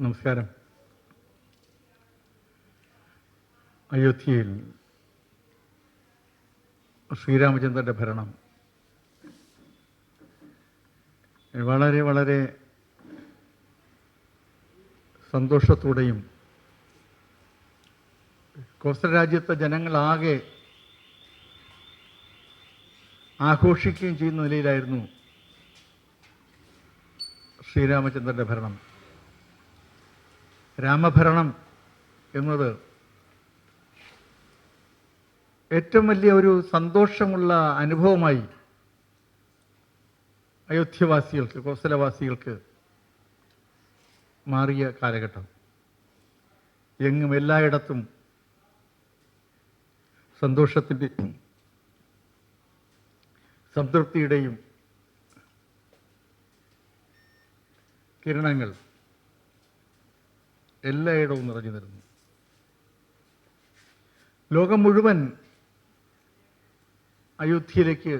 നമസ്കാരം. അയോധ്യയിൽ ശ്രീരാമചന്ദ്രന്റെ ഭരണം. വളരെ വളരെ സന്തോഷത്തോടെയും കോസല രാജ്യത്തെ ജനങ്ങളാകെ ആഘോഷിക്കുകയും ചെയ്യുന്ന നിലയിലായിരുന്നു ശ്രീരാമചന്ദ്രന്റെ ഭരണം. രാമഭരണം എന്നത് ഏറ്റവും വലിയ ഒരു സന്തോഷമുള്ള അനുഭവമായി അയോധ്യവാസികൾക്ക് കോസലവാസികൾക്ക് മാറിയ കാലഘട്ടം. എങ്ങും എല്ലായിടത്തും സന്തോഷത്തിന്റെയും സംതൃപ്തിയുടെയും കിരണങ്ങൾ എല്ലായിടവും നിറഞ്ഞു നിരുന്നു ലോകം മുഴുവൻ അയോധ്യയിലേക്ക്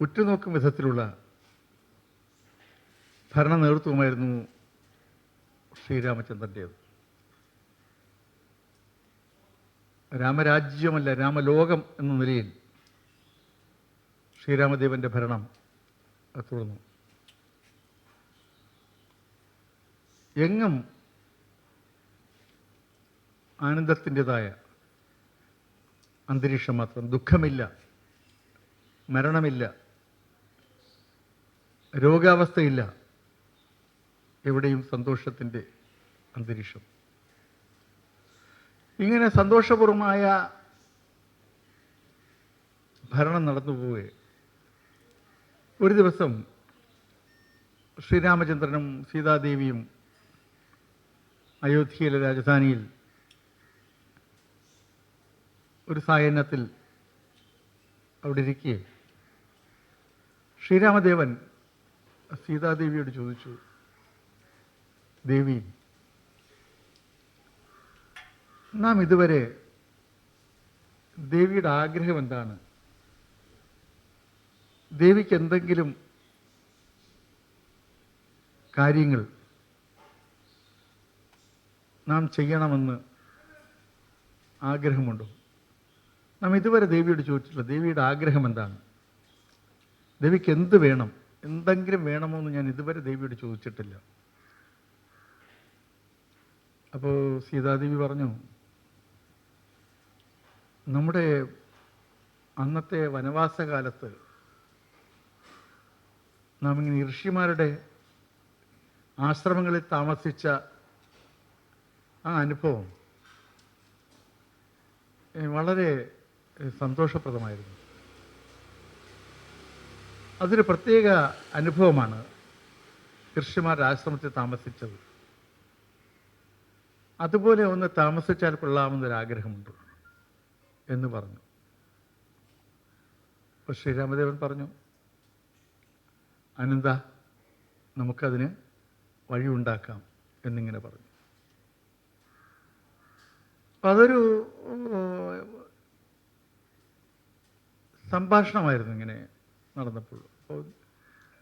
ഉറ്റുനോക്കും വിധത്തിലുള്ള ഭരണ നേതൃത്വമായിരുന്നു ശ്രീരാമചന്ദ്രന്റേത്. രാമരാജ്യമല്ല രാമലോകം എന്ന നിലയിൽ ശ്രീരാമദേവന്റെ ഭരണം തുടർന്നു. എങ്ങും ആനന്ദത്തിന്റെതായ അന്തരീക്ഷം മാത്രം. ദുഃഖമില്ല മരണമില്ല രോഗാവസ്ഥയില്ല എവിടെയും സന്തോഷത്തിന്റെ അന്തരീക്ഷം. ഇങ്ങനെ സന്തോഷപൂർവമായ ഭരണം നടന്നു പോവുകയെ ഒരു ദിവസം ശ്രീരാമചന്ദ്രനും സീതാദേവിയും അയോധ്യയിലെ രാജധാനിയിൽ ഒരു സായന്നത്തിൽ അവിടെ ഇരിക്കുകയും ശ്രീരാമദേവൻ സീതാദേവിയോട് ചോദിച്ചു ദേവി നാം ഇതുവരെ ദേവിയുടെ ആഗ്രഹം എന്താണ്? ദേവിക്ക് എന്തെങ്കിലും കാര്യങ്ങൾ നാം ചെയ്യണമെന്ന് ആഗ്രഹമുണ്ടോ? നാം ഇതുവരെ ദേവിയോട് ചോദിച്ചിട്ടില്ല. ദേവിയുടെ ആഗ്രഹം എന്താണ്? ദേവിക്ക് എന്ത് വേണം? എന്തെങ്കിലും വേണമോ എന്ന് ഞാൻ ഇതുവരെ ദേവിയോട് ചോദിച്ചിട്ടില്ല. അപ്പോൾ സീതാദേവി പറഞ്ഞു നമ്മുടെ അന്നത്തെ വനവാസകാലത്ത് നാം ഇങ്ങനെ ഋഷിമാരുടെ ആശ്രമങ്ങളിൽ താമസിച്ച ആ അനുഭവം വളരെ സന്തോഷപ്രദമായിരുന്നു. അതൊരു പ്രത്യേക അനുഭവമാണ് ഋഷിമാരുടെ ആശ്രമത്തിൽ താമസിച്ചത്. അതുപോലെ ഒന്ന് താമസിച്ചാൽ കൊള്ളാമെന്നൊരാഗ്രഹമുണ്ട്. എന്ന് പറഞ്ഞു. അപ്പോൾ ശ്രീരാമദേവൻ പറഞ്ഞു അനന്ത നമുക്കതിന് വഴിയുണ്ടാക്കാം എന്നിങ്ങനെ പറഞ്ഞു. അപ്പം അതൊരു സംഭാഷണമായിരുന്നു ഇങ്ങനെ നടന്നപ്പോൾ. അപ്പോൾ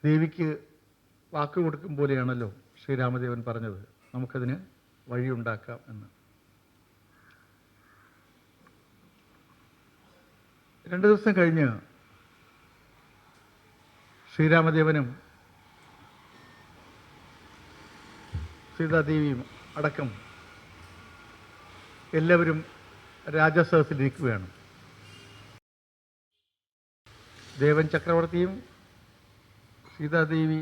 ദേവിക്ക് വാക്ക് കൊടുക്കും പോലെയാണല്ലോ ശ്രീരാമദേവൻ പറഞ്ഞത്. നമുക്കതിന് വഴിയുണ്ടാക്കാം എന്ന്. രണ്ട് ദിവസം കഴിഞ്ഞ് ശ്രീരാമദേവനും സീതാദേവിയും അടക്കം എല്ലാവരും രാജസദസ്സിലിരിക്കുകയാണ്. ദേവൻ ചക്രവർത്തിയും സീതാദേവി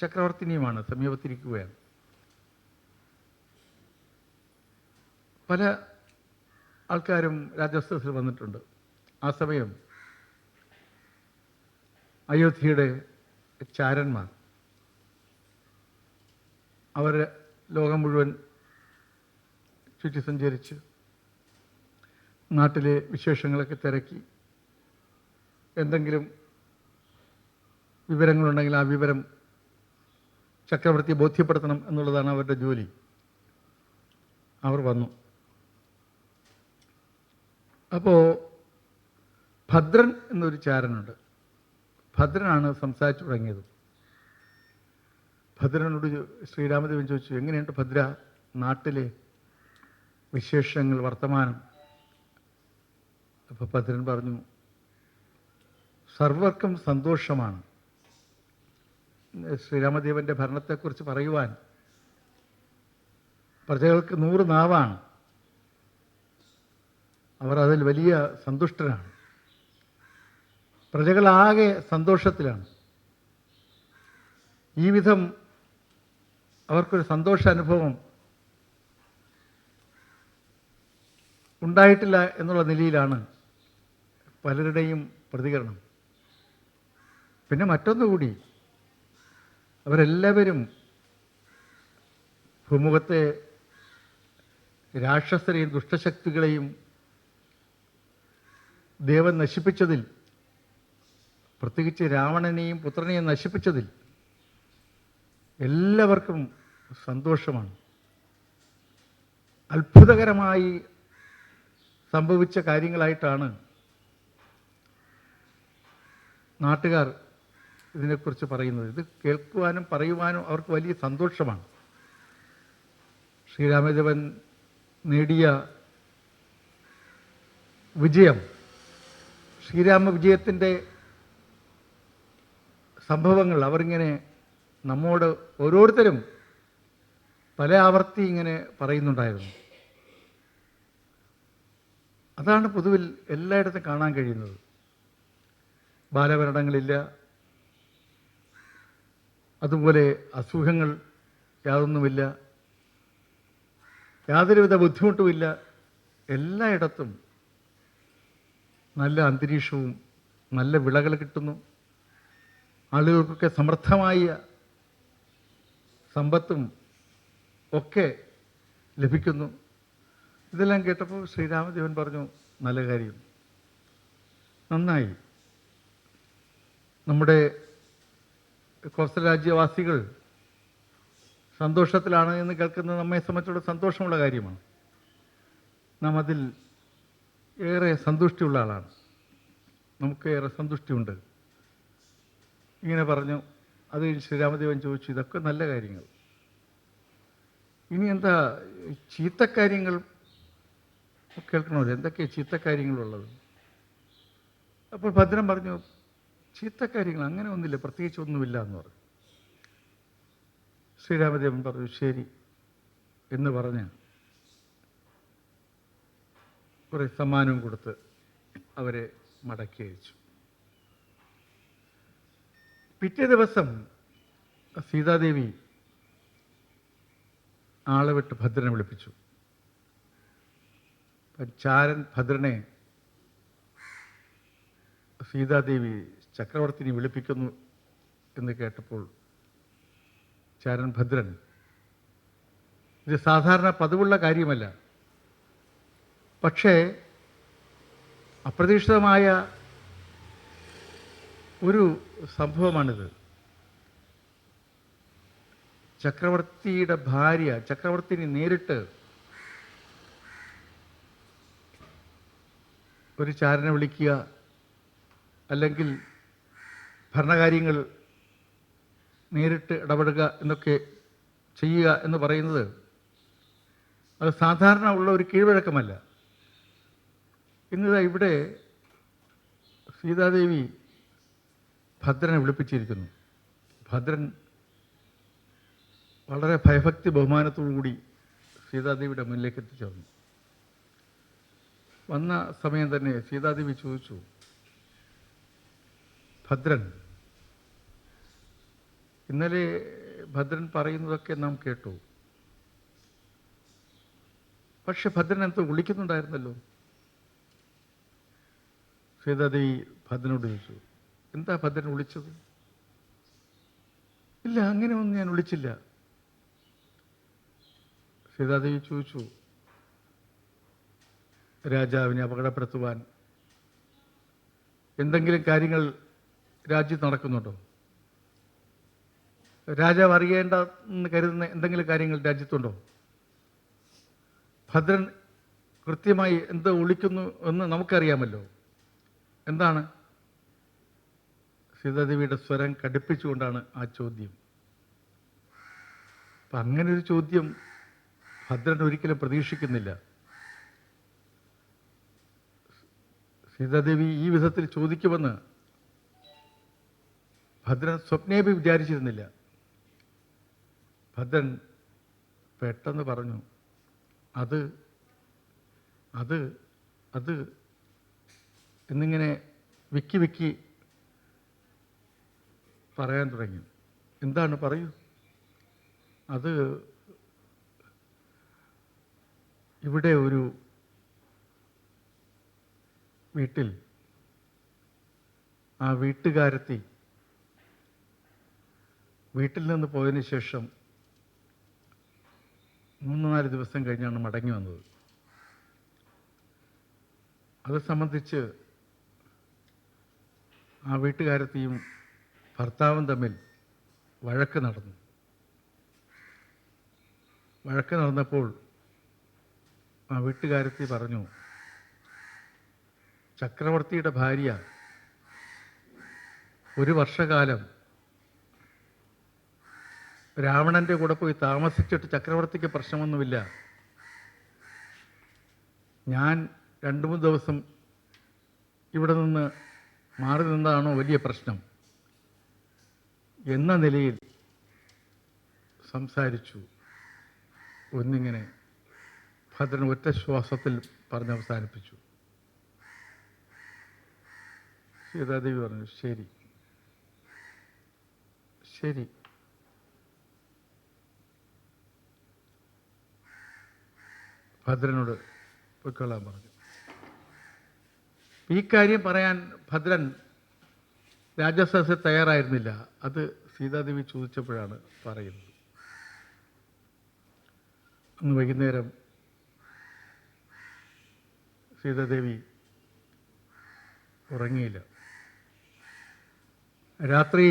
ചക്രവർത്തിനിയുമാണ് സമീപത്തിരിക്കുകയാണ്. പല ആൾക്കാരും രാജസദസ്സിൽ വന്നിട്ടുണ്ട്. ആ സമയം അയോധ്യയുടെ ചാരന്മാർ. അവർ ലോകം മുഴുവൻ ചുറ്റി സഞ്ചരിച്ച് നാട്ടിലെ വിശേഷങ്ങളൊക്കെ തിരക്കി. എന്തെങ്കിലും വിവരങ്ങളുണ്ടെങ്കിൽ ആ വിവരം ചക്രവർത്തിയെ ബോധ്യപ്പെടുത്തണം എന്നുള്ളതാണ് അവരുടെ ജോലി. അവർ വന്നു. അപ്പോൾ ഭദ്രൻ എന്നൊരു ചാരനുണ്ട്. ഭദ്രനാണ് സംസാരിച്ചു തുടങ്ങിയത്. ഭദ്രനോട് ശ്രീരാമദേവൻ ചോദിച്ചു എങ്ങനെയുണ്ട് ഭദ്ര? നാട്ടിലെ വിശേഷങ്ങൾ വർത്തമാനം? അപ്പോൾ ഭദ്രൻ പറഞ്ഞു സർവർക്കും സന്തോഷമാണ്. ശ്രീരാമദേവന്റെ ഭരണത്തെക്കുറിച്ച് പറയുവാൻ പ്രജകൾക്ക് നൂറ് നാവാണ്. അവർ അതിൽ വലിയ സന്തുഷ്ടരാണ്. പ്രജകളാകെ സന്തോഷത്തിലാണ്. ഈ വിധം അവർക്കൊരു സന്തോഷ അനുഭവം ഉണ്ടായിട്ടില്ല എന്നുള്ള നിലയിലാണ് പലരുടെയും പ്രതികരണം. പിന്നെ മറ്റൊന്നുകൂടി അവരെല്ലാവരും ഭൂമുഖത്തെ രാക്ഷസരെയും ദുഷ്ടശക്തികളെയും ദേവൻ നശിപ്പിച്ചതിൽ പ്രത്യേകിച്ച് രാവണനെയും പുത്രനെയും നശിപ്പിച്ചതിൽ എല്ലാവർക്കും സന്തോഷമാണ്. അത്ഭുതകരമായി സംഭവിച്ച കാര്യങ്ങളായിട്ടാണ് നാട്ടുകാർ ഇതിനെക്കുറിച്ച് പറയുന്നത്. ഇത് കേൾക്കുവാനും പറയുവാനും അവർക്ക് വലിയ സന്തോഷമാണ്. ശ്രീരാമദേവൻ നേടിയ വിജയം ശ്രീരാമ വിജയത്തിന്റെ സംഭവങ്ങൾ അവരിങ്ങനെ നമ്മോട് ഓരോരുത്തരും പല ആവർത്തി ഇങ്ങനെ പറയുന്നുണ്ടായിരുന്നു. അതാണ് പൊതുവിൽ എല്ലായിടത്തും കാണാൻ കഴിയുന്നത്. ബാലഭരണങ്ങളില്ല. അതുപോലെ അസുഖങ്ങൾ യാതൊന്നുമില്ല. യാതൊരുവിധ ബുദ്ധിമുട്ടുമില്ല. എല്ലായിടത്തും നല്ല അന്തരീക്ഷവും നല്ല വിളകൾ കിട്ടുന്നു. ആളുകൾക്കൊക്കെ സമൃദ്ധമായ സമ്പത്തും ഒക്കെ ലഭിക്കുന്നു. ഇതെല്ലാം കേട്ടപ്പോൾ ശ്രീരാമദേവൻ പറഞ്ഞു നല്ല കാര്യം. നന്നായി. നമ്മുടെ കോസലരാജ്യവാസികൾ രാജ്യവാസികൾ സന്തോഷത്തിലാണ് എന്ന് കേൾക്കുന്നത് നമ്മെ സംബന്ധിച്ചുള്ള സന്തോഷമുള്ള കാര്യമാണ്. നാം അതിൽ ഏറെ സന്തുഷ്ടിയുള്ള ആളാണ്. നമുക്ക് ഏറെ സന്തുഷ്ടിയുണ്ട്. ഇങ്ങനെ പറഞ്ഞു. അത് ശ്രീരാമദേവൻ ചോദിച്ചു ഇതൊക്കെ നല്ല കാര്യങ്ങൾ. ഇനി എന്താ ചീത്തക്കാര്യങ്ങൾ? കേൾക്കണമല്ലോ. എന്തൊക്കെയാണ് ചീത്തക്കാര്യങ്ങളുള്ളത്? അപ്പോൾ ഭദ്രൻ പറഞ്ഞു ചീത്തക്കാര്യങ്ങൾ അങ്ങനെ ഒന്നുമില്ല. പ്രത്യേകിച്ച് ഒന്നുമില്ല എന്ന് പറഞ്ഞു. ശ്രീരാമദേവൻ പറഞ്ഞു ശരി എന്ന് പറഞ്ഞ് കുറേ സമ്മാനവും കൊടുത്ത് അവരെ മടക്കി അയച്ചു. പിറ്റേ ദിവസം സീതാദേവി ആളെ വിട്ട് ഭദ്രനെ വിളിപ്പിച്ചു. ചാരൻ ഭദ്രനെ സീതാദേവി ചക്രവർത്തിനി വിളിപ്പിക്കുന്നു എന്ന് കേട്ടപ്പോൾ ചാരൻ ഭദ്രൻ ഇത് സാധാരണ പതിവുള്ള കാര്യമല്ല. പക്ഷേ അപ്രതീക്ഷിതമായ ഒരു സംഭവമാണിത്. ചക്രവർത്തിയുടെ ഭാര്യ ചക്രവർത്തിനെ നേരിട്ട് ഒരു ചാരനെ വിളിക്കുക അല്ലെങ്കിൽ ഭരണകാര്യങ്ങൾ നേരിട്ട് ഇടപെടുക എന്നൊക്കെ ചെയ്യുക എന്ന് പറയുന്നത് അത് സാധാരണ ഉള്ള ഒരു കീഴ്വഴക്കമല്ല. ഇന്നിതാ ഇവിടെ സീതാദേവി ഭദ്രനെ വിളിപ്പിച്ചിരിക്കുന്നു. ഭദ്രൻ വളരെ ഭയഭക്തി ബഹുമാനത്തോടുകൂടി സീതാദേവിയുടെ മുന്നിലേക്ക് എത്തിച്ചേർന്നു. വന്ന സമയം തന്നെ സീതാദേവി ചോദിച്ചു ഭദ്രൻ ഇന്നലെ ഭദ്രൻ പറയുന്നതൊക്കെ നാം കേട്ടു. പക്ഷെ ഭദ്രൻ എന്തോ വിളിക്കുന്നുണ്ടായിരുന്നല്ലോ. സീതാദേവി ഭദ്രനോട് ചോദിച്ചു. എന്താ ഭദ്രൻ വിളിച്ചത്? ഇല്ല അങ്ങനെ ഒന്നും ഞാൻ വിളിച്ചില്ല. സീതാദേവി ചോദിച്ചു രാജാവിനെ അപകടപ്പെടുത്തുവാൻ എന്തെങ്കിലും കാര്യങ്ങൾ രാജ്യത്ത് നടക്കുന്നുണ്ടോ? രാജാവ് അറിയേണ്ട എന്ന് കരുതുന്ന എന്തെങ്കിലും കാര്യങ്ങൾ രാജ്യത്തുണ്ടോ? ഭദ്രൻ കൃത്യമായി എന്ത് ഒളിക്കുന്നു എന്ന് നമുക്കറിയാമല്ലോ. എന്താണ്? സീതാദേവിയുടെ സ്വരം കടുപ്പിച്ചുകൊണ്ടാണ് ആ ചോദ്യം. അപ്പം അങ്ങനെ ഒരു ചോദ്യം ഭദ്രൻ ഒരിക്കലും പ്രതീക്ഷിക്കുന്നില്ല. സീതാദേവി ഈ വിധത്തിൽ ചോദിക്കുമെന്ന് ഭദ്രൻ സ്വപ്നേപി വിചാരിച്ചിരുന്നില്ല. ഭദ്രൻ പെട്ടെന്ന് പറഞ്ഞു അത് അത് അത് എന്നിങ്ങനെ വിക്കി വിക്കി പറയാൻ തുടങ്ങി. എന്താണ് പറയൂ? അത് ഇവിടെ ഒരു വീട്ടിൽ ആ വീട്ടുകാരത്തി വീട്ടിൽ നിന്ന് പോയതിന് ശേഷം മൂന്ന് നാല് ദിവസം കഴിഞ്ഞാണ് മടങ്ങി വന്നത്. അത് സംബന്ധിച്ച് ആ വീട്ടുകാരത്തെയും ഭർത്താവും തമ്മിൽ വഴക്ക് നടന്നു. വഴക്ക് നടന്നപ്പോൾ ആ വീട്ടുകാരത്തി പറഞ്ഞു ചക്രവർത്തിയുടെ ഭാര്യ ഒരു വർഷകാലം രാവണന്റെ കൂടെ പോയി താമസിച്ചിട്ട് ചക്രവർത്തിക്ക് പ്രശ്നമൊന്നുമില്ല. ഞാൻ രണ്ട് മൂന്ന് ദിവസം ഇവിടെ നിന്ന് മാറി നിന്നതാണോ വലിയ പ്രശ്നം. എന്ന നിലയിൽ സംസാരിച്ചു. ഒന്നിങ്ങനെ ഭദ്രൻ ഒറ്റ ശ്വാസത്തിൽ പറഞ്ഞ് അവസാനിപ്പിച്ചു. സീതാദേവി പറഞ്ഞു ശരി. ശരി. ഭദ്രനോട് പൊയ്ക്കൊള്ളാൻ പറഞ്ഞു. ഈ കാര്യം പറയാൻ ഭദ്രൻ രാജസദസ്സിൽ തയ്യാറായിരുന്നില്ല. അത് സീതാദേവി ചോദിച്ചപ്പോഴാണ് പറയുന്നത്. അന്ന് വൈകുന്നേരം സീതാദേവി ഉറങ്ങിയില്ല. രാത്രി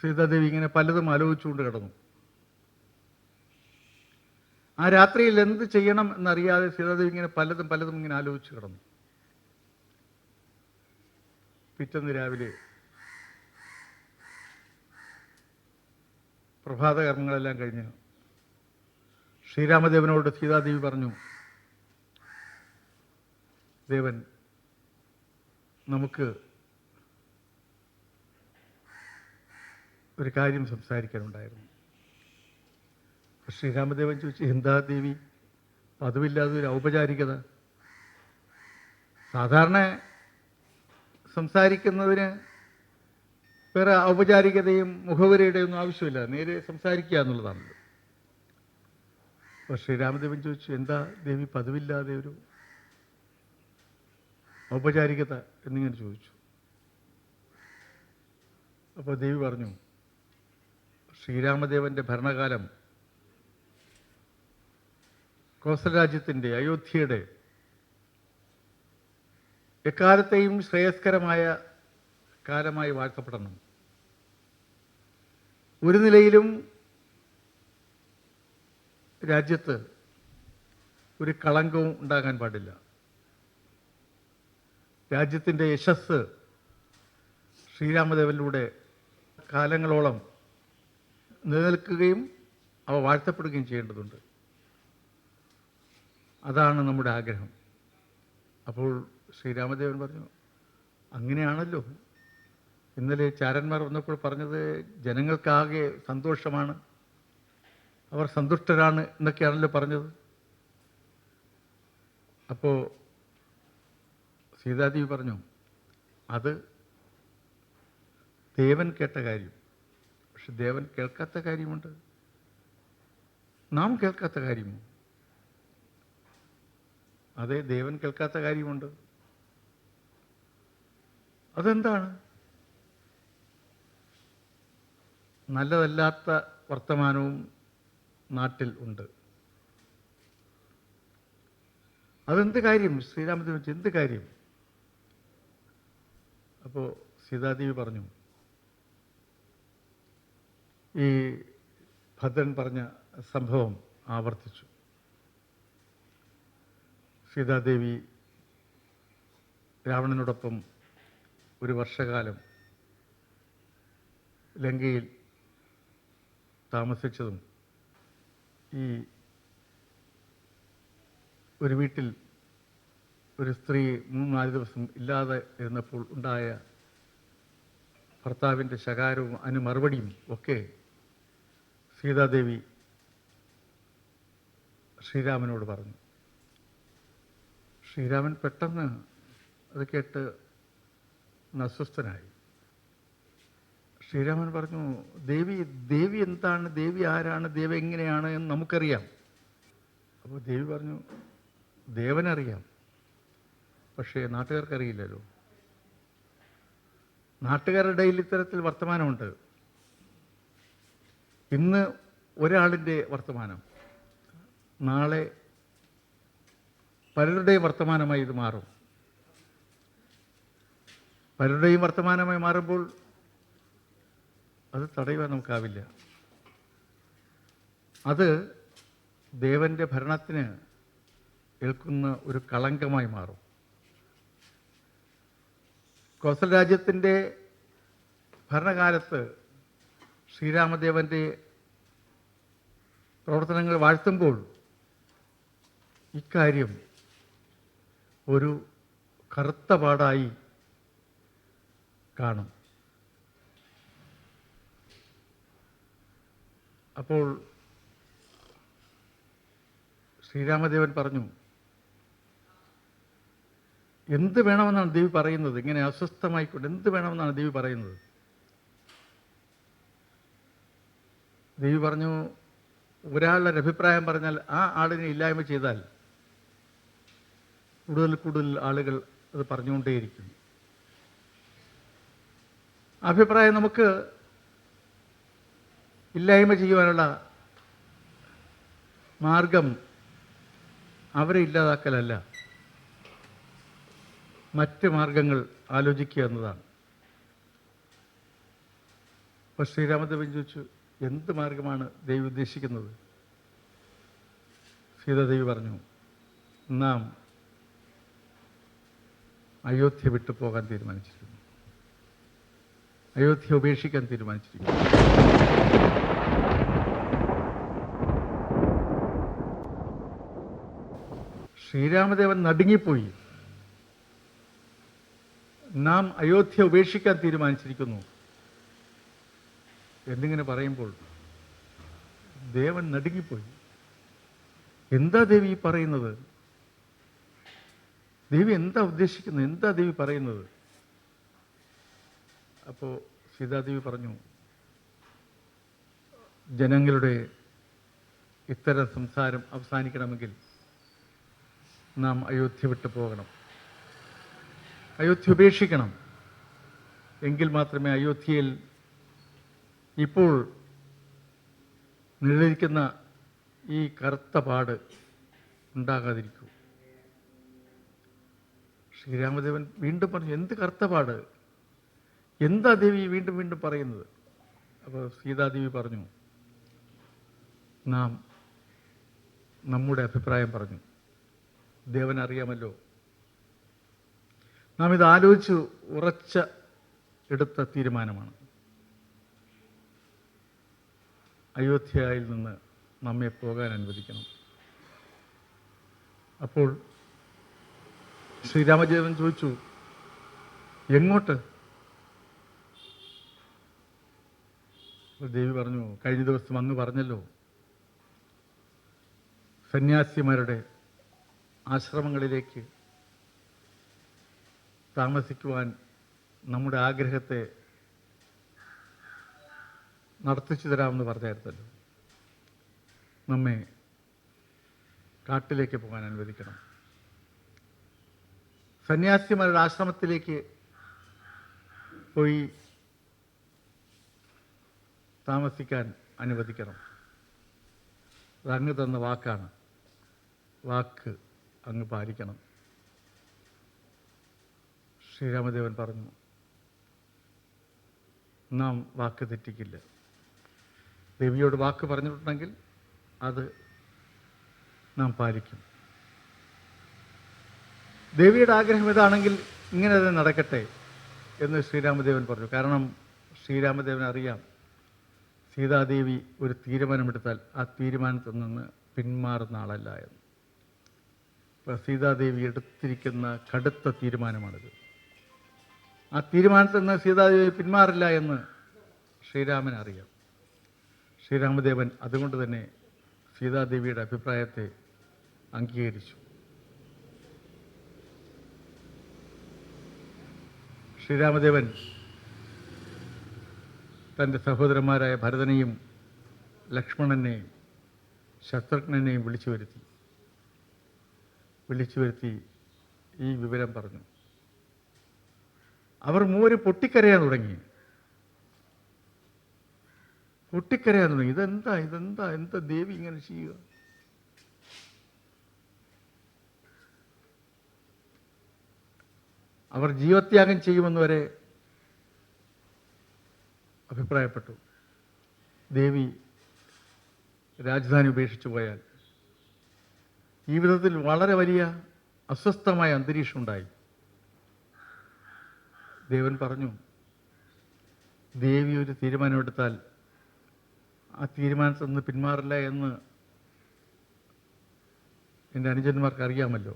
സീതാദേവി ഇങ്ങനെ പലതും ആലോചിച്ചുകൊണ്ട് കിടന്നു. ആ രാത്രിയിൽ എന്ത് ചെയ്യണം എന്നറിയാതെ സീതാദേവി ഇങ്ങനെ പലതും പലതും ഇങ്ങനെ ആലോചിച്ച് കിടന്നു. പിറ്റന്ന് രാവിലെ പ്രഭാത കർമ്മങ്ങളെല്ലാം കഴിഞ്ഞ് ശ്രീരാമദേവനോട് സീതാദേവി പറഞ്ഞു ദേവൻ നമുക്ക് ഒരു കാര്യം സംസാരിക്കാനുണ്ടായിരുന്നു. ശ്രീരാമദേവൻ ചോദിച്ചു എന്താ ദേവി? പതിവില്ലാതെ ഒരു ഔപചാരികത. സാധാരണ സംസാരിക്കുന്നതിന് വേറെ ഔപചാരികതയും മുഖവരയുടെ ഒന്നും ആവശ്യമില്ല. നേരെ സംസാരിക്കുക എന്നുള്ളതാണല്ലോ അപ്പോൾ ശ്രീരാമദേവൻ ചോദിച്ചു എന്താ ദേവി പതിവില്ലാതെ ഒരു ഔപചാരികത? എന്നിങ്ങനെ ചോദിച്ചു. അപ്പോൾ ദേവി പറഞ്ഞു ശ്രീരാമദേവന്റെ ഭരണകാലം കോസലരാജ്യത്തിന്റെ അയോധ്യയുടെ എക്കാലത്തെയും ശ്രേയസ്കരമായ കാലമായി വാഴ്ത്തപ്പെടണം. ഒരു നിലയിലും രാജ്യത്ത് ഒരു കളങ്കവും ഉണ്ടാകാൻ പാടില്ല. രാജ്യത്തിന്റെ യശസ് ശ്രീരാമദേവനിലൂടെ കാലങ്ങളോളം നിലനിൽക്കുകയും അവ വാഴ്ത്തപ്പെടുകയും ചെയ്യേണ്ടതുണ്ട്. അതാണ് നമ്മുടെ ആഗ്രഹം. അപ്പോൾ ശ്രീരാമദേവൻ പറഞ്ഞു അങ്ങനെയാണല്ലോ. ഇന്നലെ ചാരന്മാർ വന്നപ്പോൾ പറഞ്ഞത് ജനങ്ങൾക്കാകെ സന്തോഷമാണ്. അവർ സന്തുഷ്ടരാണ് എന്നൊക്കെയാണല്ലോ പറഞ്ഞത്. അപ്പോൾ സീതാദേവി പറഞ്ഞു അത് ദേവൻ കേട്ട കാര്യം. പക്ഷെ ദേവൻ കേൾക്കാത്ത കാര്യമുണ്ട്. നാം കേൾക്കാത്ത കാര്യമോ? അതെ ദേവൻ കേൾക്കാത്ത കാര്യമുണ്ട്. അതെന്താണ്? നല്ലതല്ലാത്ത വർത്തമാനവും നാട്ടിൽ ഉണ്ട്. അതെന്ത് കാര്യം? ശ്രീരാമദേവൻ വെച്ച് എന്ത് കാര്യം? അപ്പോൾ സീതാദേവി പറഞ്ഞു ഈ ഭദ്രൻ പറഞ്ഞ സംഭവം ആവർത്തിച്ചു. സീതാദേവി രാവണനോടൊപ്പം ഒരു വർഷകാലം ലങ്കയിൽ താമസിച്ചതും ഈ ഒരു വീട്ടിൽ ഒരു സ്ത്രീ മൂന്ന് നാല് ദിവസം ഇല്ലാതെ ഇരുന്നപ്പോൾ ഉണ്ടായ ഭർത്താവിന്റെ ശകാരവും അതിന് മറുപടിയും ഒക്കെ സീതാദേവി ശ്രീരാമനോട് പറഞ്ഞു. ശ്രീരാമൻ പെട്ടെന്ന് അത് കേട്ട് അസ്വസ്ഥനായി. ശ്രീരാമൻ പറഞ്ഞു ദേവി ദേവി എന്താണ്? ദേവി ആരാണ്? ദേവി എങ്ങനെയാണ് എന്ന് നമുക്കറിയാം. അപ്പോൾ ദേവി പറഞ്ഞു ദേവനറിയാം. പക്ഷേ നാട്ടുകാർക്കറിയില്ലല്ലോ. നാട്ടുകാരുടെ ഇടയിൽ ഇത്തരത്തിൽ വർത്തമാനമുണ്ട്. ഇന്ന് ഒരാളിന്റെ വർത്തമാനം. നാളെ പലരുടെയും വർത്തമാനമായി ഇത് മാറും. പലരുടെയും വർത്തമാനമായി മാറുമ്പോൾ അത് തടയുവാൻ നമുക്കാവില്ല. അത് ദേവന്റെ ഭരണത്തിന് ഏൽക്കുന്ന ഒരു കളങ്കമായി മാറും. കോസൽ രാജ്യത്തിന്റെ ഭരണകാലത്ത് ശ്രീരാമദേവന്റെ പ്രവർത്തനങ്ങൾ വാഴ്ത്തുമ്പോൾ ഇക്കാര്യം ഒരു കറുത്ത പാടായി കാണും. അപ്പോൾ ശ്രീരാമദേവൻ പറഞ്ഞു എന്ത് വേണമെന്നാണ് ദേവി പറയുന്നത്? ഇങ്ങനെ അസ്വസ്ഥമായിക്കൊണ്ട് എന്ത് വേണമെന്നാണ് ദേവി പറയുന്നത്? ദേവി പറഞ്ഞു ഒരാളുടെ ഒരു അഭിപ്രായം പറഞ്ഞാൽ ആ ആളിനെ ഇല്ലായ്മ ചെയ്താൽ കൂടുതൽ കൂടുതൽ ആളുകൾ അത് പറഞ്ഞുകൊണ്ടേയിരിക്കും അഭിപ്രായം നമുക്ക് ഇല്ലായ്മ ചെയ്യുവാനുള്ള മാർഗം അവരെ ഇല്ലാതാക്കലല്ല. മറ്റ് മാർഗങ്ങൾ ആലോചിക്കുക എന്നതാണ്. അപ്പോൾ ശ്രീരാമദേവൻ ചോദിച്ചു എന്ത് മാർഗമാണ് ദൈവം ഉദ്ദേശിക്കുന്നത്? സീതാദേവി പറഞ്ഞു നാം അയോധ്യ വിട്ടു പോകാൻ തീരുമാനിച്ചിരിക്കുന്നു അയോധ്യ ഉപേക്ഷിക്കാൻ തീരുമാനിച്ചിരിക്കുന്നു. ശ്രീരാമദേവൻ നടുങ്ങിപ്പോയി. നാം അയോധ്യ ഉപേക്ഷിക്കാൻ തീരുമാനിച്ചിരിക്കുന്നു. എന്നിങ്ങനെ പറയുമ്പോൾ ദേവൻ നടുങ്ങിപ്പോയി. എന്താ ദേവി പറയുന്നത്? ദേവി എന്താ ഉദ്ദേശിക്കുന്നത്? എന്താ ദേവി പറയുന്നത്? അപ്പോൾ സീതാദേവി പറഞ്ഞു ജനങ്ങളുടെ ഇത്തരം സംസാരം അവസാനിക്കണമെങ്കിൽ നാം അയോധ്യ വിട്ടു പോകണം. അയോധ്യ ഉപേക്ഷിക്കണം. എങ്കിൽ മാത്രമേ അയോധ്യയിൽ ഇപ്പോൾ നിലനിൽക്കുന്ന ഈ കറുത്ത പാട് ഉണ്ടാകാതിരിക്കൂ. ശ്രീരാമദേവൻ വീണ്ടും പറഞ്ഞു എന്ത് കർത്തപാട്? എന്താ ദേവി വീണ്ടും വീണ്ടും പറയുന്നത്? അപ്പോൾ സീതാദേവി പറഞ്ഞു നാം നമ്മുടെ അഭിപ്രായം പറഞ്ഞു. ദേവൻ അറിയാമല്ലോ. നാം ഇത് ആലോചിച്ച് ഉറച്ച എടുത്ത തീരുമാനമാണ്. അയോധ്യയിൽ നിന്ന് നമ്മെ പോകാൻ അനുവദിക്കണം. അപ്പോൾ ശ്രീരാമദേവൻ ചോദിച്ചു എങ്ങോട്ട്? ദേവി പറഞ്ഞു കഴിഞ്ഞ ദിവസം അങ്ങ് പറഞ്ഞല്ലോ സന്യാസിമാരുടെ ആശ്രമങ്ങളിലേക്ക് താമസിക്കുവാൻ നമ്മുടെ ആഗ്രഹത്തെ നടത്തിച്ചു തരാമെന്ന് പറഞ്ഞായിരുന്നല്ലോ. നമ്മെ കാട്ടിലേക്ക് പോകാൻ അനുവദിക്കണം. സന്യാസിമാരുടെ ആശ്രമത്തിലേക്ക് പോയി താമസിക്കാൻ അനുവദിക്കണം. അതങ്ങ് തന്ന വാക്കാണ്. വാക്ക് അങ്ങ് പാലിക്കണം. ശ്രീരാമദേവൻ പറഞ്ഞു നാം വാക്ക് തെറ്റിക്കില്ല. ദേവിയോട് വാക്ക് പറഞ്ഞിട്ടുണ്ടെങ്കിൽ അത് നാം പാലിക്കും. ദേവിയുടെ ആഗ്രഹം ഇതാണെങ്കിൽ ഇങ്ങനെ തന്നെ നടക്കട്ടെ എന്ന് ശ്രീരാമദേവൻ പറഞ്ഞു. കാരണം ശ്രീരാമദേവൻ അറിയാം. സീതാദേവി ഒരു തീരുമാനമെടുത്താൽ ആ തീരുമാനത്തിൽ നിന്ന് പിന്മാറുന്ന ആളല്ല എന്ന്. ഇപ്പോൾ സീതാദേവി എടുത്തിരിക്കുന്ന കടുത്ത തീരുമാനമാണിത്. ആ തീരുമാനത്തിൽ നിന്ന് സീതാദേവി പിന്മാറില്ല എന്ന് ശ്രീരാമൻ അറിയാം. ശ്രീരാമദേവൻ അതുകൊണ്ട് തന്നെ സീതാദേവിയുടെ അഭിപ്രായത്തെ അംഗീകരിച്ചു. ശ്രീരാമദേവൻ തന്റെ സഹോദരന്മാരായ ഭരതനെയും ലക്ഷ്മണനെയും ശത്രുഘ്നെയും വിളിച്ചു വരുത്തി. വിളിച്ചു വരുത്തി ഈ വിവരം പറഞ്ഞു. അവർ മൂവരും പൊട്ടിക്കരയാൻ തുടങ്ങി. പൊട്ടിക്കരയാൻ തുടങ്ങി. ഇതെന്താ? ഇതെന്താ? എന്താ ദേവി ഇങ്ങനെ ചെയ്യുക? അവർ ജീവത്യാഗം ചെയ്യുമെന്ന് വരെ അഭിപ്രായപ്പെട്ടു. ദേവി രാജധാനി ഉപേക്ഷിച്ചു പോയാൽ ജീവിതത്തിൽ വളരെ വലിയ അസ്വസ്ഥമായ അന്തരീക്ഷം ഉണ്ടായി. ദേവൻ പറഞ്ഞു ദേവി ഒരു തീരുമാനമെടുത്താൽ ആ തീരുമാനത്തിൽ നിന്ന് പിന്മാറില്ല എന്ന് എന്റെ അനുജന്മാർക്ക് അറിയാമല്ലോ.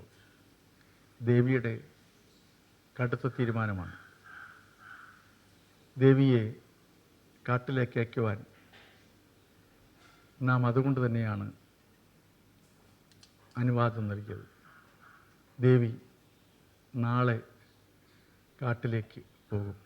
ദേവിയുടെ കടുത്ത തീരുമാനമാണ്. ദേവിയെ കാട്ടിലേക്ക് അയക്കുവാൻ നാം അതുകൊണ്ട് തന്നെയാണ് അനുവാദം നൽകിയത്. ദേവി നാളെ കാട്ടിലേക്ക് പോകും.